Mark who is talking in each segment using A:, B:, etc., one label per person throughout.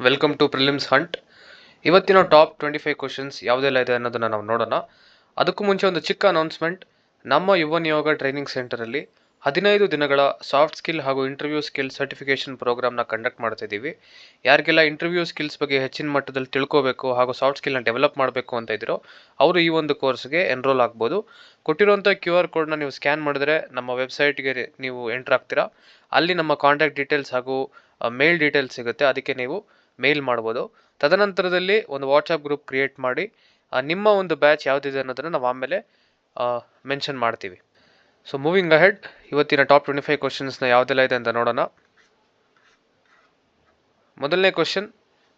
A: Welcome to prelims hunt ಇವತ್ತಿನ top twenty five questions ಯಾವುದೆಲ್ಲ ಇದೆ ಅನ್ನೋದನ್ನು ನಾವು ನೋಡೋಣ. ಅದಕ್ಕೂ ಮುಂಚೆ ಒಂದು ಚಿಕ್ಕ ಅನೌನ್ಸ್ಮೆಂಟ್ ನಮ್ಮ ಯುವ ನಿಯೋಗ ಟ್ರೈನಿಂಗ್ ಸೆಂಟರಲ್ಲಿ ಹದಿನೈದು ದಿನಗಳ ಸಾಫ್ಟ್ ಸ್ಕಿಲ್ ಹಾಗೂ ಇಂಟರ್ವ್ಯೂ ಸ್ಕಿಲ್ ಸರ್ಟಿಫಿಕೇಷನ್ ಪ್ರೋಗ್ರಾಮ್ನ ಕಂಡಕ್ಟ್ ಮಾಡ್ತಿದ್ದೀವಿ ಯಾರಿಗೆಲ್ಲ ಇಂಟರ್ವ್ಯೂ ಸ್ಕಿಲ್ಸ್ ಬಗ್ಗೆ ಹೆಚ್ಚಿನ ಮಟ್ಟದಲ್ಲಿ ತಿಳ್ಕೋಬೇಕು ಹಾಗೂ ಸಾಫ್ಟ್ ಸ್ಕಿಲ್ನ ಡೆವಲಪ್ ಮಾಡಬೇಕು ಅಂತ ಇದ್ದಿರೋ, ಅವರು ಈ ಒಂದು ಕೋರ್ಸ್ಗೆ ಎನ್ರೋಲ್ ಆಗ್ಬೋದು. ಕೊಟ್ಟಿರುವಂಥ ಕ್ಯೂ ಆರ್ ಕೋಡ್ನ ನೀವು ಸ್ಕ್ಯಾನ್ ಮಾಡಿದ್ರೆ ನಮ್ಮ ವೆಬ್ಸೈಟ್ಗೆ ನೀವು ಎಂಟ್ರ್ ಆಗ್ತೀರಾ. ಅಲ್ಲಿ ನಮ್ಮ ಕಾಂಟ್ಯಾಕ್ಟ್ ಡೀಟೇಲ್ಸ್ ಹಾಗೂ ಮೇಲ್ ಡೀಟೇಲ್ಸ್ ಸಿಗುತ್ತೆ. ಅದಕ್ಕೆ ನೀವು ಮೇಲ್ ಮಾಡ್ಬೋದು. ತದನಂತರದಲ್ಲಿ ಒಂದು ವಾಟ್ಸಪ್ ಗ್ರೂಪ್ ಕ್ರಿಯೇಟ್ ಮಾಡಿ ನಿಮ್ಮ ಒಂದು ಬ್ಯಾಚ್ ಯಾವುದಿದೆ ಅನ್ನೋದನ್ನು ನಾವು ಆಮೇಲೆ ಮೆನ್ಷನ್ ಮಾಡ್ತೀವಿ. ಸೊ ಮೂವಿಂಗ್ ಅಹೆಡ್ ಇವತ್ತಿನ ಟಾಪ್ ಟ್ವೆಂಟಿ ಫೈವ್ ಕ್ವಶನ್ಸ್ನ ಯಾವುದೆಲ್ಲ ಇದೆ ಅಂತ ನೋಡೋಣ. ಮೊದಲನೇ question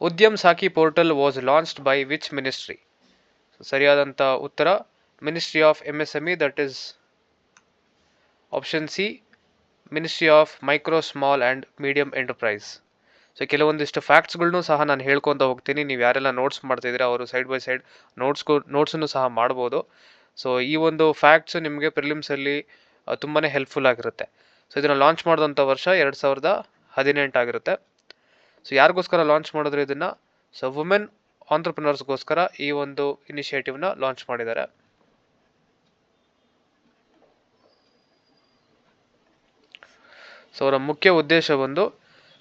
A: Udyam Sakhi portal was launched by which ministry ಸರಿಯಾದಂಥ ಉತ್ತರ ministry of M S M E that is option C ministry of micro small and medium enterprise so ಕೆಲವೊಂದಿಷ್ಟು ಫ್ಯಾಕ್ಟ್ಸ್ಗಳನ್ನೂ ಸಹ ನಾನು ಹೇಳ್ಕೊತ ಹೋಗ್ತೀನಿ. ನೀವು ಯಾರೆಲ್ಲ ನೋಟ್ಸ್ ಮಾಡ್ತಿದ್ದೀರಾ, ಅವರು ಸೈಡ್ ಬೈ ಸೈಡ್ ನೋಟ್ಸ್ಗೂ ನೋಟ್ಸನ್ನು ಸಹ ಮಾಡ್ಬೋದು. ಸೊ ಈ ಒಂದು ಫ್ಯಾಕ್ಟ್ಸು ನಿಮಗೆ ಪ್ರಿಲಿಮ್ಸಲ್ಲಿ ತುಂಬಾ ಹೆಲ್ಪ್ಫುಲ್ ಆಗಿರುತ್ತೆ. ಸೊ ಇದನ್ನು ಲಾಂಚ್ ಮಾಡಿದಂಥ ವರ್ಷ ಎರಡು ಸಾವಿರದ ಹದಿನೆಂಟು ಆಗಿರುತ್ತೆ. ಸೊ ಯಾರಿಗೋಸ್ಕರ ಲಾಂಚ್ ಮಾಡಿದ್ರು ಇದನ್ನು? ಸೊ ವುಮೆನ್ ಆಂಟ್ರಪ್ರಿನರ್ಸ್ಗೋಸ್ಕರ ಈ ಒಂದು ಇನಿಷಿಯೇಟಿವ್ನ ಲಾಂಚ್ ಮಾಡಿದ್ದಾರೆ. ಸೊ ಅವರ ಮುಖ್ಯ ಉದ್ದೇಶ ಒಂದು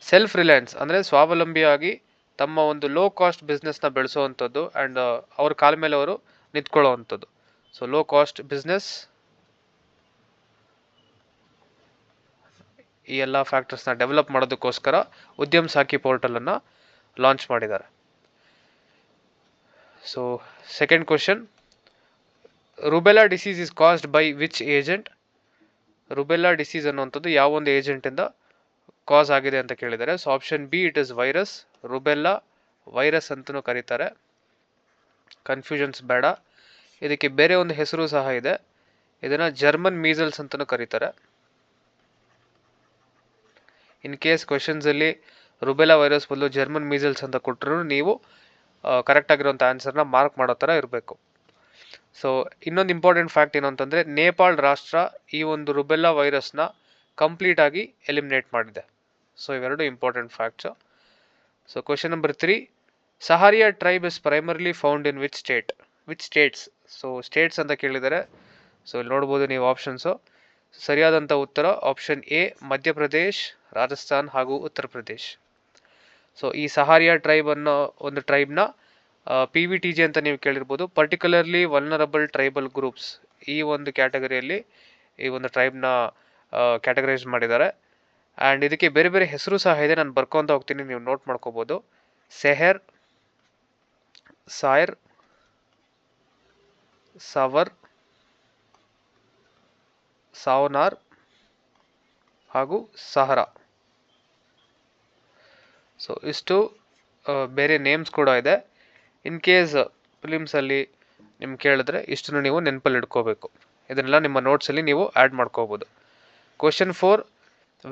A: ಸೆಲ್ಫ್ ರಿಲಯನ್ಸ್ ಅಂದರೆ ಸ್ವಾವಲಂಬಿಯಾಗಿ ತಮ್ಮ ಒಂದು ಲೋ ಕಾಸ್ಟ್ ಬಿಸ್ನೆಸ್ನ ಬೆಳೆಸೋವಂಥದ್ದು ಆ್ಯಂಡ್ ಅವ್ರ ಕಾಲ ಮೇಲೆ ಅವರು ನಿಂತ್ಕೊಳ್ಳೋವಂಥದ್ದು. ಸೊ ಲೋ ಕಾಸ್ಟ್ ಬಿಸ್ನೆಸ್ ಈ ಎಲ್ಲ ಫ್ಯಾಕ್ಟರ್ಸ್ನ ಡೆವಲಪ್ ಮಾಡೋದಕ್ಕೋಸ್ಕರ ಉದ್ಯಮ್ ಸಾಕಿ ಪೋರ್ಟಲನ್ನು ಲಾಂಚ್ ಮಾಡಿದ್ದಾರೆ. So second question rubella disease is caused by which agent rubella disease ಅನ್ನುವಂಥದ್ದು ಯಾವ ಒಂದು ಏಜೆಂಟಿಂದ ಕಾಸ್ ಆಗಿದೆ ಅಂತ ಕೇಳಿದರೆ, so option B it is virus rubella virus ಅಂತಲೂ ಕರೀತಾರೆ. ಕನ್ಫ್ಯೂಷನ್ಸ್ ಬೇಡ. ಇದಕ್ಕೆ ಬೇರೆ ಒಂದು ಹೆಸರು ಸಹ ಇದೆ. ಇದನ್ನು ಜರ್ಮನ್ ಮೀಸಲ್ಸ್ ಅಂತಲೂ ಕರೀತಾರೆ. ಇನ್ ಕೇಸ್ ಕ್ವೆಶನ್ಸಲ್ಲಿ ರುಬೆಲಾ ವೈರಸ್ ಬದಲು ಜರ್ಮನ್ ಮೀಸಲ್ಸ್ ಅಂತ ಕೊಟ್ಟರು ನೀವು ಕರೆಕ್ಟ್ ಆಗಿರೋಂಥ ಆನ್ಸರ್ನ ಮಾರ್ಕ್ ಮಾಡೋ ಥರ ಇರಬೇಕು. ಸೊ ಇನ್ನೊಂದು ಇಂಪಾರ್ಟೆಂಟ್ ಫ್ಯಾಕ್ಟ್ ಏನು ಅಂತಂದರೆ, ನೇಪಾಳ್ ರಾಷ್ಟ್ರ ಈ ಒಂದು ರುಬೆಲ್ಲಾ ವೈರಸ್ನ ಕಂಪ್ಲೀಟ್ ಆಗಿ ಎಲಿಮಿನೇಟ್ ಮಾಡಿದೆ. ಸೊ ಇವೆರಡು important facts so question number three Sahariya tribe is primarily found in which state which states so states ಅಂತ ಕೇಳಿದ್ದಾರೆ ಸೊ ಇಲ್ಲಿ ನೋಡ್ಬೋದು ನೀವು ಆಪ್ಷನ್ಸು ಸರಿಯಾದಂಥ ಉತ್ತರ ಆಪ್ಷನ್ ಎ ಮಧ್ಯಪ್ರದೇಶ್ ರಾಜಸ್ಥಾನ್ ಹಾಗೂ ಉತ್ತರ ಪ್ರದೇಶ್. ಸೊ ಈ ಸಹಾರಿಯಾ ಟ್ರೈಬ್ ಅನ್ನೋ ಒಂದು ಟ್ರೈಬ್ನ ಪಿ ವಿ ಟಿ ಜಿ ಅಂತ ನೀವು ಕೇಳಿರ್ಬೋದು. ಪರ್ಟಿಕ್ಯುಲರ್ಲಿ ವಲ್ನರಬಲ್ ಟ್ರೈಬಲ್ ಗ್ರೂಪ್ಸ್ ಈ ಒಂದು ಕ್ಯಾಟಗರಿಯಲ್ಲಿ ಈ ಒಂದು ಟ್ರೈಬ್ನ ಕ್ಯಾಟಗರೈಸ್ ಮಾಡಿದ್ದಾರೆ. ಆ್ಯಂಡ್ ಇದಕ್ಕೆ ಬೇರೆ ಬೇರೆ ಹೆಸರು ಸಹ ಇದೆ. ನಾನು ಬರ್ಕೊತ ಹೋಗ್ತೀನಿ. ನೀವು ನೋಟ್ ಮಾಡ್ಕೋಬೋದು. ಸೆಹರ್, ಸಾಯರ್, ಸವರ್, ಸಾವನಾರ್ ಹಾಗೂ ಸಹರಾ. ಸೊ ಇಷ್ಟು ಬೇರೆ ನೇಮ್ಸ್ ಕೂಡ ಇದೆ. ಇನ್ ಕೇಸ್ ಫಿಲಿಮ್ಸಲ್ಲಿ ನಿಮ್ಗೆ ಕೇಳಿದ್ರೆ ಇಷ್ಟನ್ನು ನೀವು ನೆನಪಲ್ಲಿ ಇಟ್ಕೋಬೇಕು. ಇದನ್ನೆಲ್ಲ ನಿಮ್ಮ ನೋಟ್ಸಲ್ಲಿ ನೀವು ಆ್ಯಡ್ ಮಾಡ್ಕೋಬೋದು. Question four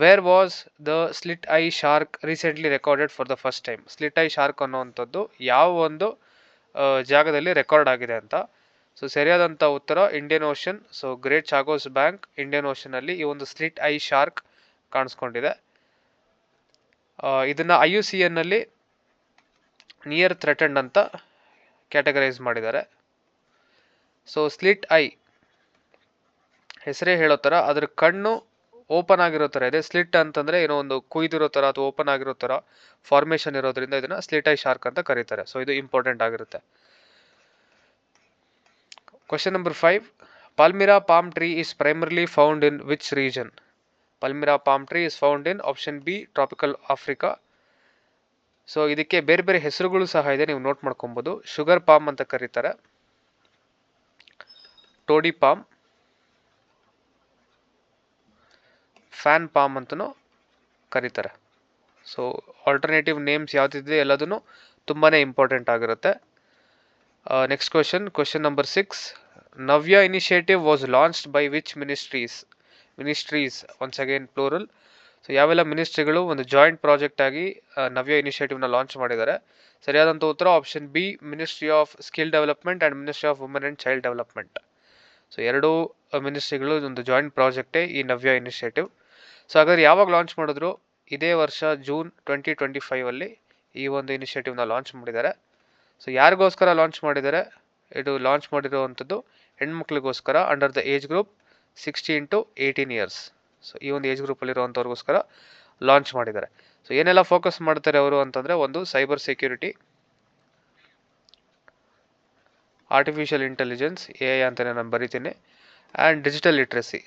A: where was the slit eye shark recently recorded for the first time slit eye shark ಅನ್ನುವಂಥದ್ದು ಯಾವ ಒಂದು ಜಾಗದಲ್ಲಿ ರೆಕಾರ್ಡ್ ಆಗಿದೆ ಅಂತ. ಸೊ ಸರಿಯಾದಂಥ ಉತ್ತರ Indian ocean so great Chagos bank Indian ಓಷನಲ್ಲಿ ಈ ಒಂದು ಸ್ಲಿಟ್ ಐ ಶಾರ್ಕ್ ಕಾಣಿಸ್ಕೊಂಡಿದೆ. ಇದನ್ನ ಐ ಯು ಸಿ ಎನ್ನಲ್ಲಿ ನಿಯರ್ ಥ್ರೆಟೆಂಡ್ ಅಂತ ಕ್ಯಾಟಗರೈಸ್ ಮಾಡಿದ್ದಾರೆ. ಸೊ ಸ್ಲಿಟ್ ಐ ಹೆಸರೇ ಹೇಳೋ ಥರ ಅದರ ಕಣ್ಣು ಓಪನ್ ಆಗಿರೋ ಥರ ಇದೆ. ಸ್ಲಿಟ್ ಅಂತಂದರೆ ಏನೋ ಒಂದು ಕುಯ್ದಿರೋ ಥರ ಅಥವಾ ಓಪನ್ ಆಗಿರೋ ಥರ ಫಾರ್ಮೇಷನ್ ಇರೋದ್ರಿಂದ ಇದನ್ನು ಸ್ಲಿಟ್ ಐ ಶಾರ್ಕ್ ಅಂತ ಕರೀತಾರೆ. ಸೊ ಇದು ಇಂಪಾರ್ಟೆಂಟ್ ಆಗಿರುತ್ತೆ. Question number five Palmyra palm tree is primarily found in which region Palmyra palm tree is found in option B tropical Africa so ಇದಕ್ಕೆ ಬೇರೆ ಬೇರೆ ಹೆಸರುಗಳು ಸಹ ಇದೆ. ನೀವು ನೋಟ್ ಮಾಡ್ಕೊಬೋದು. ಶುಗರ್ ಪಾಮ್ ಅಂತ ಕರೀತಾರೆ. ಟೋಡಿ ಪಾಮ್ ಫ್ಯಾನ್ ಪಾಮ್ ಅಂತಲೂ ಕರೀತಾರೆ. ಸೊ ಆಲ್ಟರ್ನೇಟಿವ್ ನೇಮ್ಸ್ ಯಾವುದಿದೆ ಎಲ್ಲದೂ ತುಂಬಾ ಇಂಪಾರ್ಟೆಂಟ್ ಆಗಿರುತ್ತೆ. Next question question number six Navya initiative was launched by which ministries ministries once again plural so ಯಾವೆಲ್ಲ ಮಿನಿಸ್ಟ್ರಿಗಳು ಒಂದು ಜಾಯಿಂಟ್ ಪ್ರಾಜೆಕ್ಟ್ ಆಗಿ ನವ್ಯ ಇನಿಷಿಯೇಟಿವ್ನ ಲಾಂಚ್ ಮಾಡಿದ್ದಾರೆ. ಸರಿಯಾದಂಥ ಉತ್ತರ option B ministry of skill development and ministry of women and child development so ಎರಡೂ ಮಿನಿಸ್ಟ್ರಿಗಳು ಒಂದು ಜಾಯಿಂಟ್ ಪ್ರಾಜೆಕ್ಟೇ ಈ ನವ್ಯ ಇನಿಷಿಯೇಟಿವ್ ಸೊ ಹಾಗಾದ್ರೆ ಯಾವಾಗ ಲಾಂಚ್ ಮಾಡಿದ್ರು? ಇದೇ ವರ್ಷ ಜೂನ್ ಟ್ವೆಂಟಿ ಟ್ವೆಂಟಿ ಫೈವಲ್ಲಿ ಈ ಒಂದು ಇನಿಷಿಯೇಟಿವ್ನ ಲಾಂಚ್ ಮಾಡಿದ್ದಾರೆ. ಸೊ ಯಾರಿಗೋಸ್ಕರ ಲಾಂಚ್ ಮಾಡಿದ್ದಾರೆ? ಇದು ಲಾಂಚ್ ಮಾಡಿರುವಂಥದ್ದು ಹೆಣ್ಮಕ್ಳಿಗೋಸ್ಕರ under the age group sixteen to eighteen years so ಈ ಒಂದು ಏಜ್ ಗ್ರೂಪಲ್ಲಿರುವಂಥವ್ರಿಗೋಸ್ಕರ ಲಾಂಚ್ ಮಾಡಿದ್ದಾರೆ. ಸೊ ಏನೆಲ್ಲ ಫೋಕಸ್ ಮಾಡ್ತಾರೆ ಅವರು ಅಂತಂದರೆ ಒಂದು cyber security artificial intelligence A I ಅಂತಲೇ ನಾನು ಬರಿತೀನಿ ಆ್ಯಂಡ್ ಡಿಜಿಟಲ್ ಲಿಟ್ರಸಿ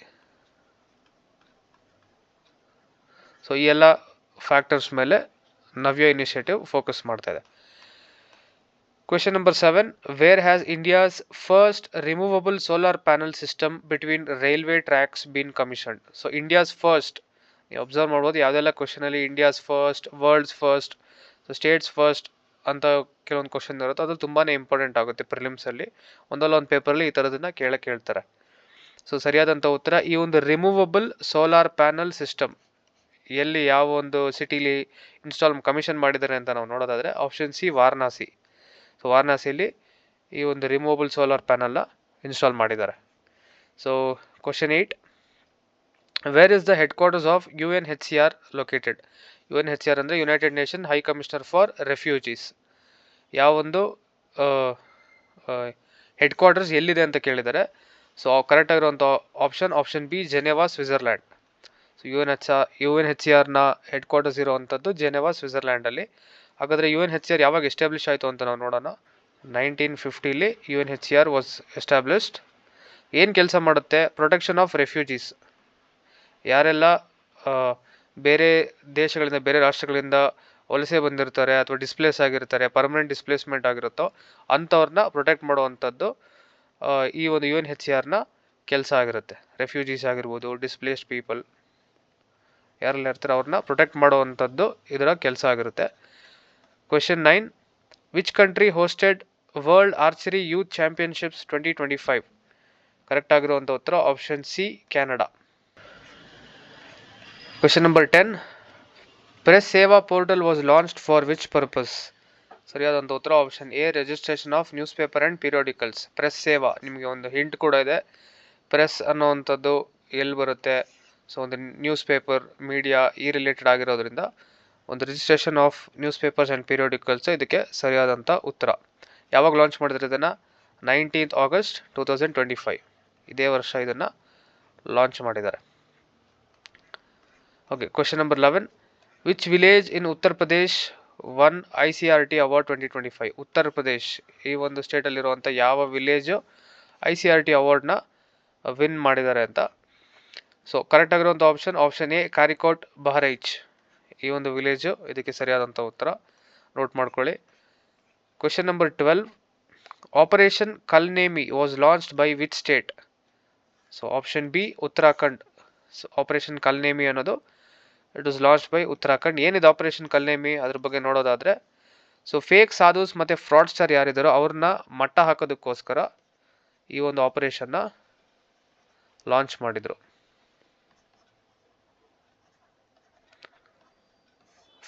A: ಸೊ ಈ ಎಲ್ಲ ಫ್ಯಾಕ್ಟರ್ಸ್ ಮೇಲೆ ನವ್ಯ ಇನಿಷಿಯೇಟಿವ್ ಫೋಕಸ್ ಮಾಡ್ತಾ ಇದೆ. Question number seven where has India's first removable solar panel system between railway tracks been commissioned so India's first ನೀವು observe ಮಾಡ್ಬೋದು, ಯಾವುದೆಲ್ಲ ಕ್ವಶನಲ್ಲಿ India's first world's first so states first ಅಂತ ಕೆಲವೊಂದು ಕ್ವಶನ್ ಇರುತ್ತೆ. ಅದು ತುಂಬಾ ಇಂಪಾರ್ಟೆಂಟ್ ಆಗುತ್ತೆ ಪ್ರಿಲಿಮ್ಸಲ್ಲಿ ಒಂದಲ್ಲ ಒಂದು ಪೇಪರಲ್ಲಿ ಈ ಥರದನ್ನು ಕೇಳಕ್ಕೆ ಹೇಳ್ತಾರೆ. ಸೊ ಸರಿಯಾದಂಥ ಉತ್ತರ, ಈ ಒಂದು ರಿಮೂವಬಲ್ ಸೋಲಾರ್ ಪ್ಯಾನಲ್ ಸಿಸ್ಟಮ್ ಎಲ್ಲಿ ಯಾವ ಒಂದು ಸಿಟಿಲಿ ಇನ್ಸ್ಟಾಲ್ ಕಮಿಷನ್ ಮಾಡಿದ್ದಾರೆ ಅಂತ ನಾವು ನೋಡೋದಾದರೆ ಆಪ್ಷನ್ ಸಿ ವಾರಣಾಸಿ. ಸೊ ವಾರಣಾಸಿಯಲ್ಲಿ ಈ ಒಂದು ರಿಮೂವಬಲ್ ಸೋಲಾರ್ ಪ್ಯಾನಲ್ನ ಇನ್ಸ್ಟಾಲ್ ಮಾಡಿದ್ದಾರೆ. So question eight where is the headquarters of U N H C R located U N H C R ಅಂದರೆ United Nation High Commissioner for Refugees ಯಾವ ಒಂದು headquarters ಎಲ್ಲಿದೆ ಅಂತ ಕೇಳಿದ್ದಾರೆ ಸೊ ಕರೆಕ್ಟ್ ಆಗಿರುವಂಥ option option B Geneva Switzerland U N H R U N H C ಆರ್ನ headquarters ಇರುವಂಥದ್ದು Geneva ಸ್ವಿಟ್ಜರ್ಲ್ಯಾಂಡಲ್ಲಿ ಹಾಗಾದರೆ U N H C R ಯಾವಾಗ ಎಸ್ಟಾಬ್ಲಿಷ್ ಆಯಿತು ಅಂತ ನಾವು ನೋಡೋಣ. Nineteen ಫಿಫ್ಟಿಲಿ U N H C R was established ಏನು ಕೆಲಸ ಮಾಡುತ್ತೆ? ಪ್ರೊಟೆಕ್ಷನ್ ಆಫ್ ರೆಫ್ಯೂಜೀಸ್ ಯಾರೆಲ್ಲ ಬೇರೆ ದೇಶಗಳಿಂದ, ಬೇರೆ ರಾಷ್ಟ್ರಗಳಿಂದ ವಲಸೆ ಬಂದಿರ್ತಾರೆ ಅಥವಾ ಡಿಸ್ಪ್ಲೇಸ್ ಆಗಿರ್ತಾರೆ ಪರ್ಮನೆಂಟ್ ಡಿಸ್ಪ್ಲೇಸ್ಮೆಂಟ್ ಆಗಿರುತ್ತೋ ಅಂಥವ್ರನ್ನ ಪ್ರೊಟೆಕ್ಟ್ ಮಾಡುವಂಥದ್ದು ಈ ಒಂದು ಯು ಎನ್ ಹೆಚ್ ಸಿ ಆರ್ನ ಕೆಲಸ ಆಗಿರುತ್ತೆ. ರೆಫ್ಯೂಜೀಸ್ ಆಗಿರ್ಬೋದು ಡಿಸ್ಪ್ಲೇಸ್ಡ್ ಪೀಪಲ್ ಯಾರೆಲ್ಲ ಇರ್ತಾರೆ ಅವ್ರನ್ನ ಪ್ರೊಟೆಕ್ಟ್ ಮಾಡುವಂಥದ್ದು ಇದರ ಕೆಲಸ ಆಗಿರುತ್ತೆ. Question nine which country hosted world archery youth championships twenty twenty five correct ಆಗಿರುವಂಥ ಉತ್ತರ option C Canada question number ten press Seva portal was launched for which purpose ಸರಿಯಾದಂಥ ಉತ್ತರ option A registration of newspaper and periodicals press Seva ನಿಮಗೆ ಒಂದು hint ಕೂಡ ಇದೆ. Press ಅನ್ನೋವಂಥದ್ದು ಎಲ್ಲಿ ಬರುತ್ತೆ? ಸೊ ಒಂದು ನ್ಯೂಸ್ ಪೇಪರ್ ಮೀಡಿಯಾ ಈ ರಿಲೇಟೆಡ್ ಆಗಿರೋದ್ರಿಂದ ಒಂದು registration of newspapers and periodicals ಇದಕ್ಕೆ ಸರಿಯಾದಂಥ ಉತ್ತರ. ಯಾವಾಗ ಲಾಂಚ್ ಮಾಡಿದ್ರೆ ಇದನ್ನು? Nineteenth August two thousand twenty five ಇದೇ ವರ್ಷ ಇದನ್ನು ಲಾಂಚ್ ಮಾಡಿದ್ದಾರೆ. Okay question number eleven which village in Uttar Pradesh won I C R T award twenty twenty five Uttar Pradesh ಈ ಒಂದು ಸ್ಟೇಟಲ್ಲಿರುವಂಥ ಯಾವ village I C R T ಅವಾರ್ಡ್ನ win ಮಾಡಿದ್ದಾರೆ ಅಂತ ಸೊ ಕರೆಕ್ಟ್ ಆಗಿರುವಂಥ option option A Karikot Bahraich ಈ ಒಂದು village ಇದಕ್ಕೆ ಸರಿಯಾದಂಥ ಉತ್ತರ. ನೋಟ್ ಮಾಡ್ಕೊಳ್ಳಿ. Question number twelve operation Kalnemi was launched by which state so option B Uttarakhand so operation Kalnemi ಅನ್ನೋದು it was launch by Uttarakhand ಏನಿದೆ operation ಕಲ್ನೇಮಿ ಅದ್ರ ಬಗ್ಗೆ ನೋಡೋದಾದರೆ ಸೊ ಫೇಕ್ ಸಾಧುಸ್ ಮತ್ತು ಫ್ರಾಡ್ಸ್ಟರ್ ಯಾರಿದ್ದಾರೋ ಅವ್ರನ್ನ ಮಟ್ಟ ಹಾಕೋದಕ್ಕೋಸ್ಕರ ಈ ಒಂದು ಆಪರೇಷನ್ನ ಲಾಂಚ್ ಮಾಡಿದರು.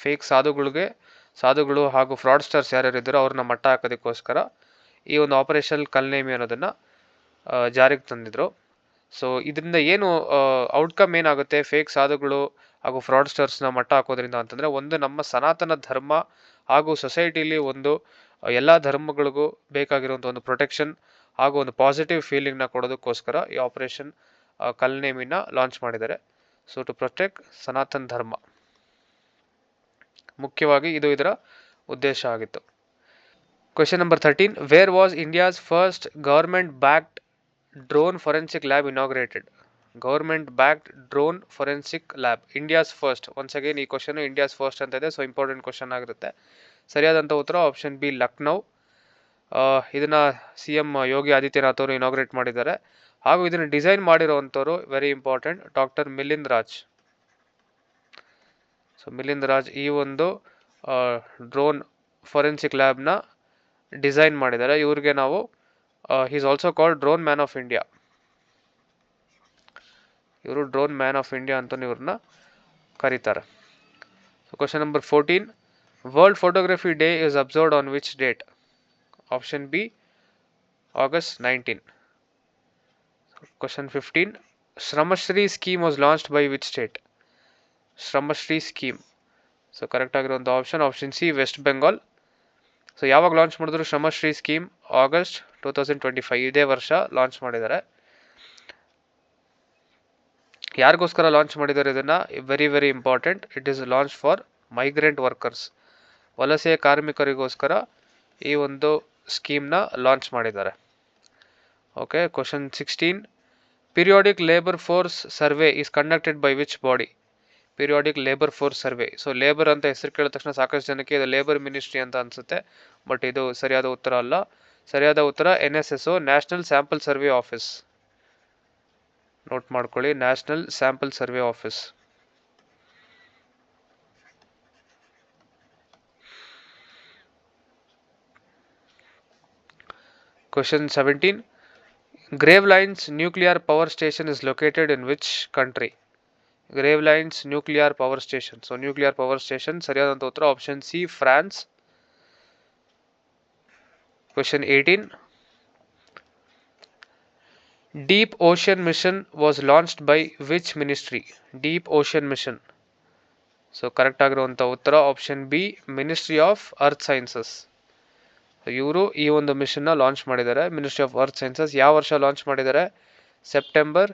A: ಫೇಕ್ ಸಾಧುಗಳಿಗೆ, ಸಾಧುಗಳು ಹಾಗೂ ಫ್ರಾಡ್ಸ್ಟರ್ಸ್ ಯಾರ್ಯಾರು ಇದ್ದಾರೋ ಅವ್ರನ್ನ ಮಟ್ಟ ಹಾಕೋದಕ್ಕೋಸ್ಕರ ಈ ಒಂದು ಆಪರೇಷನ್ ಕಲ್ನೇಮಿ ಅನ್ನೋದನ್ನು ಜಾರಿಗೆ ತಂದಿದ್ರು. ಸೊ ಇದರಿಂದ ಏನು ಔಟ್ಕಮ್ ಏನಾಗುತ್ತೆ? ಫೇಕ್ ಸಾಧುಗಳು ಹಾಗೂ ಫ್ರಾಡ್ಸ್ಟರ್ಸ್ನ ಮಟ್ಟ ಹಾಕೋದ್ರಿಂದ ಅಂತಂದರೆ ಒಂದು ನಮ್ಮ ಸನಾತನ ಧರ್ಮ ಹಾಗೂ ಸೊಸೈಟಿಲಿ ಒಂದು ಎಲ್ಲ ಧರ್ಮಗಳಿಗೂ ಬೇಕಾಗಿರುವಂಥ ಒಂದು ಪ್ರೊಟೆಕ್ಷನ್ ಹಾಗೂ ಒಂದು ಪಾಸಿಟಿವ್ ಫೀಲಿಂಗ್ನ ಕೊಡೋದಕ್ಕೋಸ್ಕರ ಈ ಆಪರೇಷನ್ ಕಲ್ನೇಮಿನ ಲಾಂಚ್ ಮಾಡಿದ್ದಾರೆ. So to protect Sanatan Dharma. ಮುಖ್ಯವಾಗಿ ಇದು ಇದರ ಉದ್ದೇಶ ಆಗಿತ್ತು. Question number thirteen where was India's first government backed drone forensic lab inaugurated government backed drone forensic lab India's first once again ಈ ಕ್ವಶನ್ ಇಂಡಿಯಾಸ್ ಫಸ್ಟ್ ಅಂತ ಇದೆ so important question ಆಗಿರುತ್ತೆ. ಸರಿಯಾದಂಥ ಉತ್ತರ ಆಪ್ಷನ್ ಬಿ ಲಕ್ನೌ ಇದನ್ನು ಸಿ ಎಂ ಯೋಗಿ ಆದಿತ್ಯನಾಥ್ ಅವರು inaugurate ಮಾಡಿದ್ದಾರೆ. ಹಾಗೂ ಇದನ್ನು design ಮಾಡಿರುವಂಥವ್ರು very important doctor Milind Raj so Milind Raj ಈ ಒಂದು ಡ್ರೋನ್ ಫೊರೆನ್ಸಿಕ್ ಲ್ಯಾಬ್ನ ಡಿಸೈನ್ ಮಾಡಿದ್ದಾರೆ. ಇವ್ರಿಗೆ ನಾವು is also called drone man of India ಇವರು ಡ್ರೋನ್ ಮ್ಯಾನ್ ಆಫ್ ಇಂಡಿಯಾ ಅಂತ ಇವ್ರನ್ನ ಕರೀತಾರೆ. So question number fourteen world photography day is observed on which date option B August nineteen question fifteen Shramashree scheme was launched by which state Shramashree scheme. So correct ಆಗಿರುವಂಥ option option C West Bengal so ಯಾವಾಗ launch ಮಾಡಿದ್ರು Shramashree scheme? August two thousand twenty five ಇದೇ ವರ್ಷ launch ಮಾಡಿದ್ದಾರೆ. ಯಾರಿಗೋಸ್ಕರ launch ಮಾಡಿದ್ದಾರೆ ಇದನ್ನು? Very very important it is launch for migrant workers ವಲಸೆ ಕಾರ್ಮಿಕರಿಗೋಸ್ಕರ ಈ ಒಂದು ಸ್ಕೀಮ್ನ ಲಾಂಚ್ ಮಾಡಿದ್ದಾರೆ. Okay question sixteen periodic labour force survey is conducted by which body periodic labour force survey so labour ಅಂತ ಹೆಸರು ಕೇಳಿದ ತಕ್ಷಣ ಸಾಕಷ್ಟು ಜನಕ್ಕೆ ಇದು ಲೇಬರ್ ಮಿನಿಸ್ಟ್ರಿ ಅಂತ ಅನಿಸುತ್ತೆ. ಬಟ್ ಇದು ಸರಿಯಾದ ಉತ್ತರ ಅಲ್ಲ. ಸರಿಯಾದ ಉತ್ತರ N S S O national sample survey office note ಮಾಡ್ಕೊಳ್ಳಿ national sample survey office seventeen Gravelines nuclear power station is located in which Gravelines, nuclear power station. So nuclear power station ಸರಿಯಾದಂಥ ಉತ್ತರ option C France question eighteen deep ocean mission was launched by which ministry deep ocean mission so correct ಆಗಿರುವಂಥ ಉತ್ತರ option B ministry of earth sciences ಇವರು ಈ ಒಂದು ಮಿಷನ್ನ launch ಮಾಡಿದ್ದಾರೆ. Ministry of earth sciences ಯಾವ ವರ್ಷ ಲಾಂಚ್ ಮಾಡಿದ್ದಾರೆ? ಸೆಪ್ಟೆಂಬರ್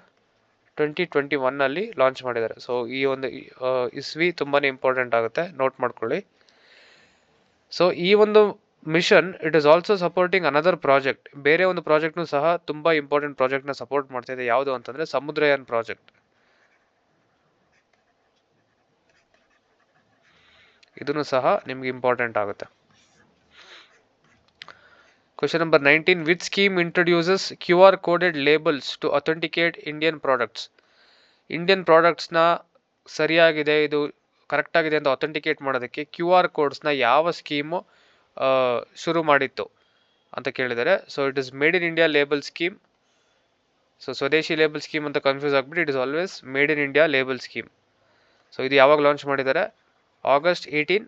A: ಟ್ವೆಂಟಿ ಟ್ವೆಂಟಿ ಒನ್ನಲ್ಲಿ ಲಾಂಚ್ ಮಾಡಿದ್ದಾರೆ. ಸೊ ಈ ಒಂದು ಇಸ್ವಿ ತುಂಬಾ ಇಂಪಾರ್ಟೆಂಟ್ ಆಗುತ್ತೆ. ನೋಟ್ ಮಾಡ್ಕೊಳ್ಳಿ. ಸೊ ಈ ಒಂದು mission it is also supporting another project ಬೇರೆ ಒಂದು ಪ್ರಾಜೆಕ್ಟ್ನು ಸಹ ತುಂಬ ಇಂಪಾರ್ಟೆಂಟ್ ಪ್ರಾಜೆಕ್ಟ್ನ ಸಪೋರ್ಟ್ ಮಾಡ್ತಾ ಇದೆ. ಯಾವುದು ಅಂತಂದರೆ ಸಮುದ್ರಯಾನ್ ಪ್ರಾಜೆಕ್ಟ್ ಇದನ್ನು ಸಹ ನಿಮ್ಗೆ ಇಂಪಾರ್ಟೆಂಟ್ ಆಗುತ್ತೆ. Question number 19 Which scheme introduces QR coded labels to authenticate Indian products? Indian ಪ್ರಾಡಕ್ಟ್ಸ್ನ ಸರಿಯಾಗಿದೆ, ಇದು ಕರೆಕ್ಟಾಗಿದೆ ಅಂತ ಅಥೆಂಟಿಕೇಟ್ ಮಾಡೋದಕ್ಕೆ ಕ್ಯೂ ಆರ್ ಕೋಡ್ಸ್ನ ಯಾವ ಸ್ಕೀಮು ಶುರು ಮಾಡಿತ್ತು ಅಂತ ಕೇಳಿದ್ದಾರೆ so it is made in India label scheme so Swadeshi label scheme ಅಂತ ಕನ್ಫ್ಯೂಸ್ ಆಗಿಬಿಟ್ಟು it is always made in India label scheme so ಇದು ಯಾವಾಗ ಲಾಂಚ್ ಮಾಡಿದ್ದಾರೆ? August eighteen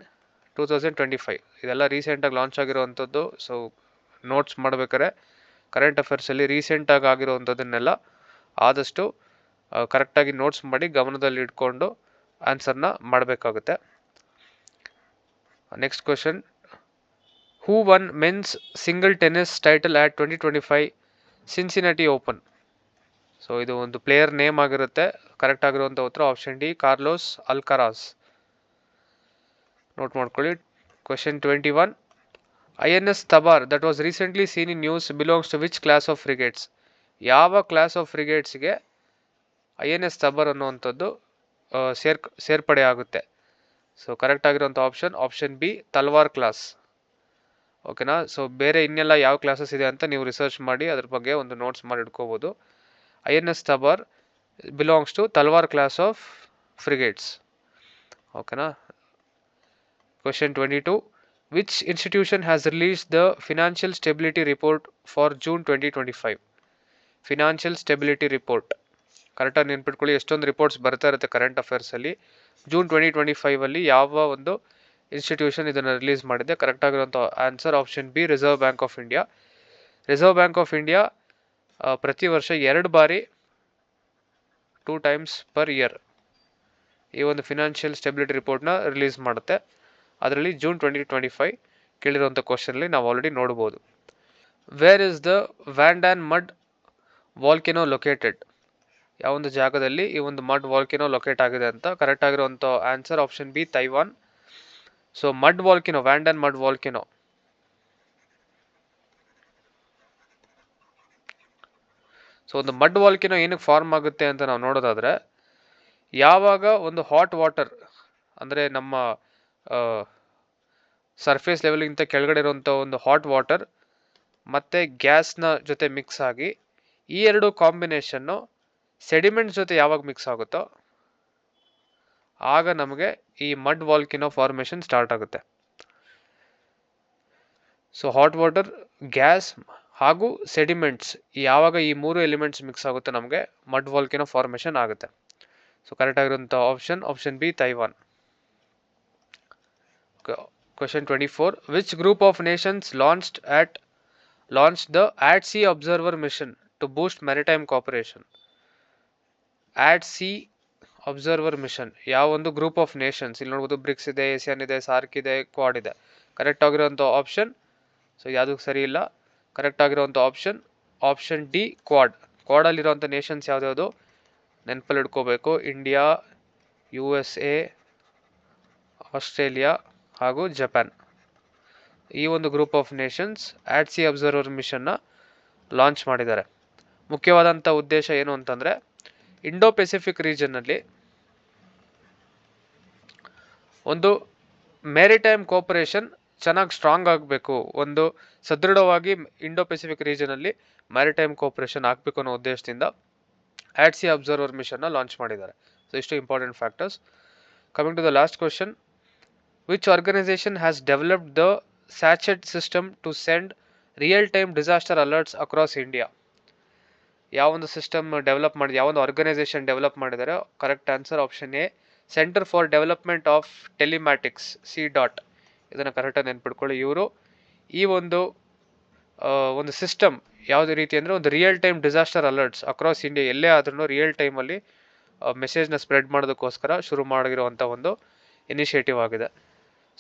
A: two thousand twenty five ಇದೆಲ್ಲ ರೀಸೆಂಟಾಗಿ ಲಾಂಚ್ ಆಗಿರುವಂಥದ್ದು ಸೊ ನೋಟ್ಸ್ ಮಾಡ್ಬೇಕಾದ್ರೆ current ಅಫೇರ್ಸಲ್ಲಿ ರೀಸೆಂಟಾಗಿ ಆಗಿರುವಂಥದ್ದನ್ನೆಲ್ಲ ಆದಷ್ಟು ಕರೆಕ್ಟಾಗಿ ನೋಟ್ಸ್ ಮಾಡಿ ಗಮನದಲ್ಲಿ ಇಟ್ಕೊಂಡು ಆನ್ಸರ್ನ ಮಾಡಬೇಕಾಗುತ್ತೆ. Next question who won men's single tennis title at twenty twenty five Cincinnati Open so ಇದು ಒಂದು ಪ್ಲೇಯರ್ ನೇಮ್ ಆಗಿರುತ್ತೆ. ಕರೆಕ್ಟ್ ಆಗಿರುವಂಥ ಉತ್ತರ option D Carlos Alcaraz note ಮಾಡ್ಕೊಳ್ಳಿ. Question twenty one S Tabar that was recently seen in news belongs to which class of frigates ಯಾವ class of ಫ್ರಿಗೇಟ್ಸ್ಗೆ I N S Tabar ಅನ್ನುವಂಥದ್ದು ಸೇರ್ ಸೇರ್ಪಡೆ ಆಗುತ್ತೆ. ಸೊ ಕರೆಕ್ಟ್ ಆಗಿರುವಂಥ option option B Talwar class ಓಕೆನಾ so ಬೇರೆ ಇನ್ನೆಲ್ಲ ಯಾವ ಕ್ಲಾಸಸ್ ಇದೆ ಅಂತ ನೀವು ರಿಸರ್ಚ್ ಮಾಡಿ, ಅದ್ರ ಬಗ್ಗೆ ಒಂದು ನೋಟ್ಸ್ ಮಾಡಿ ಇಟ್ಕೋಬೋದು. I N S Tabar belongs to Talwar class of frigates ಓಕೆನಾ question twenty two has release the financial stability report for June twenty twenty five financial stability report ಕರೆಕ್ಟಾಗಿ ನೆನ್ಪಿಟ್ಕೊಳ್ಳಿ, ಎಷ್ಟೊಂದು ರಿಪೋರ್ಟ್ಸ್ ಬರ್ತಾ ಇರುತ್ತೆ ಕರೆಂಟ್ ಅಫೇರ್ಸಲ್ಲಿ ಜೂನ್ ಟ್ವೆಂಟಿ ಟ್ವೆಂಟಿ ಫೈವಲ್ಲಿ ಯಾವ ಒಂದು ಇನ್ಸ್ಟಿಟ್ಯೂಷನ್ ಇದನ್ನು ರಿಲೀಸ್ ಮಾಡಿದೆ? ಕರೆಕ್ಟ್ ಆಗಿರುವಂಥ answer option B Reserve Bank of India Reserve Bank of India ಪ್ರತಿ ವರ್ಷ ಎರಡು ಬಾರಿ ಟೂ ಟೈಮ್ಸ್ ಪರ್ ಇಯರ್ ಈ ಒಂದು ಫಿನಾನ್ಷಿಯಲ್ ಸ್ಟೆಬಿಲಿಟಿ ರಿಪೋರ್ಟ್ನ ರಿಲೀಸ್ ಮಾಡುತ್ತೆ. ಅದರಲ್ಲಿ ಜೂನ್ ಟ್ವೆಂಟಿ ಟ್ವೆಂಟಿ ಫೈವ್ ಕೇಳಿರುವಂಥ ಕ್ವಶನಲ್ಲಿ ನಾವು ಆಲ್ರೆಡಿ ನೋಡ್ಬೋದು. Where is the Wandan mud volcano located ಯಾವ ಒಂದು ಜಾಗದಲ್ಲಿ ಈ ಒಂದು ಮಡ್ ವಾಲ್ಕಿನೋ ಲೊಕೇಟ್ ಆಗಿದೆ ಅಂತ ಕರೆಕ್ಟ್ ಆಗಿರುವಂಥ answer option B Taiwan so mud volcano wand and mud volcano so ಒಂದು ಮಡ್ ವಾಲ್ಕಿನೋ ಏನಕ್ಕೆ ಫಾರ್ಮ್ ಆಗುತ್ತೆ ಅಂತ ನಾವು ನೋಡೋದಾದ್ರೆ, ಯಾವಾಗ ಒಂದು ಹಾಟ್ ವಾಟರ್ ಅಂದರೆ ನಮ್ಮ ಸರ್ಫೇಸ್ ಲೆವೆಲ್ಗಿಂತ ಕೆಳಗಡೆ ಇರುವಂಥ ಒಂದು ಹಾಟ್ ವಾಟರ್ ಮತ್ತು ಗ್ಯಾಸ್ನ ಜೊತೆ ಮಿಕ್ಸ್ ಆಗಿ ಈ ಎರಡು ಕಾಂಬಿನೇಷನ್ನು ಸೆಡಿಮೆಂಟ್ ಜೊತೆ ಯಾವಾಗ ಮಿಕ್ಸ್ ಆಗುತ್ತೋ ಆಗ ನಮಗೆ ಈ ಮಡ್ ವಾಲ್ಕಿನೋ ಫಾರ್ಮೇಷನ್ ಸ್ಟಾರ್ಟ್ ಆಗುತ್ತೆ. ಸೊ ಹಾಟ್ ವಾಟರ್ ಗ್ಯಾಸ್ ಹಾಗೂ ಸೆಡಿಮೆಂಟ್ಸ್ ಯಾವಾಗ ಈ ಮೂರು ಎಲಿಮೆಂಟ್ಸ್ ಮಿಕ್ಸ್ ಆಗುತ್ತೆ ನಮಗೆ ಮಡ್ ವಾಲ್ಕಿನೋ ಫಾರ್ಮೇಷನ್ ಆಗುತ್ತೆ. ಸೊ ಕರೆಕ್ಟ್ ಆಗಿರುವಂಥ option option B Taiwan question twenty four which group of nations launched at launch the at sea observer mission to boost maritime cooperation at sea observer mission ಯಾವ ಒಂದು group of Nations ಇಲ್ಲಿ ನೋಡ್ಬೋದು BRICS ಇದೆ Asian ಇದೆ SAARC ಇದೆ Quad ಇದೆ. Correct ಆಗಿರೋಂಥ option so ಯಾವುದಕ್ಕೆ ಸರಿ ಇಲ್ಲ? ಕರೆಕ್ಟ್ ಆಗಿರೋಂಥ ಆಪ್ಷನ್ ಆಪ್ಷನ್ ಡಿ ಕ್ವಾಡ್ ಕ್ವಾಡಲ್ಲಿರೋಂಥ ನೇಷನ್ಸ್ ಯಾವುದ್ಯಾವುದು? ನೆನಪಲ್ಲಿ ಇಟ್ಕೋಬೇಕು. India U S A Australia ಹಾಗೂ ಜಪಾನ್. ಈ ಒಂದು group of nations at sea observer ಮಿಷನ್ನ ಲಾಂಚ್ ಮಾಡಿದ್ದಾರೆ. ಮುಖ್ಯವಾದಂಥ ಉದ್ದೇಶ ಏನು ಅಂತಂದರೆ ಇಂಡೋ ಪೆಸಿಫಿಕ್ ರೀಜನ್ನಲ್ಲಿ ಒಂದು ಮ್ಯಾರಿಟೈಮ್ ಕೋಪರೇಷನ್ ಚೆನ್ನಾಗಿ ಸ್ಟ್ರಾಂಗ್ ಆಗಬೇಕು, ಒಂದು ಸದೃಢವಾಗಿ ಇಂಡೋ ಪೆಸಿಫಿಕ್ ರೀಜನಲ್ಲಿ ಮ್ಯಾರಿಟೈಮ್ ಕೋಪರೇಷನ್ ಆಗಬೇಕು ಅನ್ನೋ ಉದ್ದೇಶದಿಂದ ಆಟ್ ಸಿ ಅಬ್ಸರ್ವರ್ ಮಿಷನ್ನ ಲಾಂಚ್ ಮಾಡಿದ್ದಾರೆ. ಸೊ ಇಷ್ಟು important factors coming to the last question which organisation has developed the SACHET system to send real time disaster alerts across India ಯಾವೊಂದು system develop ಮಾಡಿ ಯಾವೊಂದು organisation develop ಮಾಡಿದ್ದಾರೆ correct answer option A Centre for Development of Telematics C DOT ಇದನ್ನು ಕರೆಕ್ಟಾಗಿ ನೆನ್ಪಿಟ್ಕೊಳ್ಳಿ ಇವರು. ಈ ಒಂದು ಒಂದು ಸಿಸ್ಟಮ್ ಯಾವುದೇ ರೀತಿ ಅಂದರೆ ಒಂದು real time disaster alerts across India ಎಲ್ಲೇ ಆದ್ರೂ ರಿಯಲ್ ಟೈಮಲ್ಲಿ ಮೆಸೇಜ್ನ ಸ್ಪ್ರೆಡ್ ಮಾಡೋದಕ್ಕೋಸ್ಕರ ಶುರು ಮಾಡಿರುವಂಥ ಒಂದು ಇನಿಷಿಯೇಟಿವ್ ಆಗಿದೆ.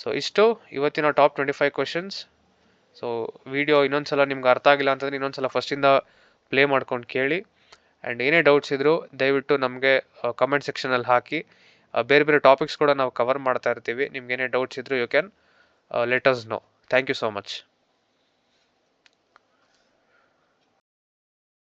A: ಸೊ ಇಷ್ಟು. ಇವತ್ತಿನ top twenty five questions so video ಇನ್ನೊಂದು ಸಲ ನಿಮ್ಗೆ ಅರ್ಥ ಆಗಿಲ್ಲ ಅಂತಂದರೆ ಇನ್ನೊಂದು ಸಲ ಫಸ್ಟಿಂದ ಪ್ಲೇ ಮಾಡ್ಕೊಂಡು ಕೇಳಿ. ಆ್ಯಂಡ್ ಏನೇ ಡೌಟ್ಸ್ ಇದ್ದರೂ ದಯವಿಟ್ಟು ನಮಗೆ ಕಮೆಂಟ್ ಸೆಕ್ಷನಲ್ಲಿ ಹಾಕಿ. ಬೇರೆ ಬೇರೆ ಟಾಪಿಕ್ಸ್ ಕೂಡ ನಾವು ಕವರ್ ಮಾಡ್ತಾ ಇರ್ತೀವಿ. ನಿಮ್ಗೆ ಏನೇ ಡೌಟ್ಸ್ ಇದ್ದರೂ you can letters know thank you so much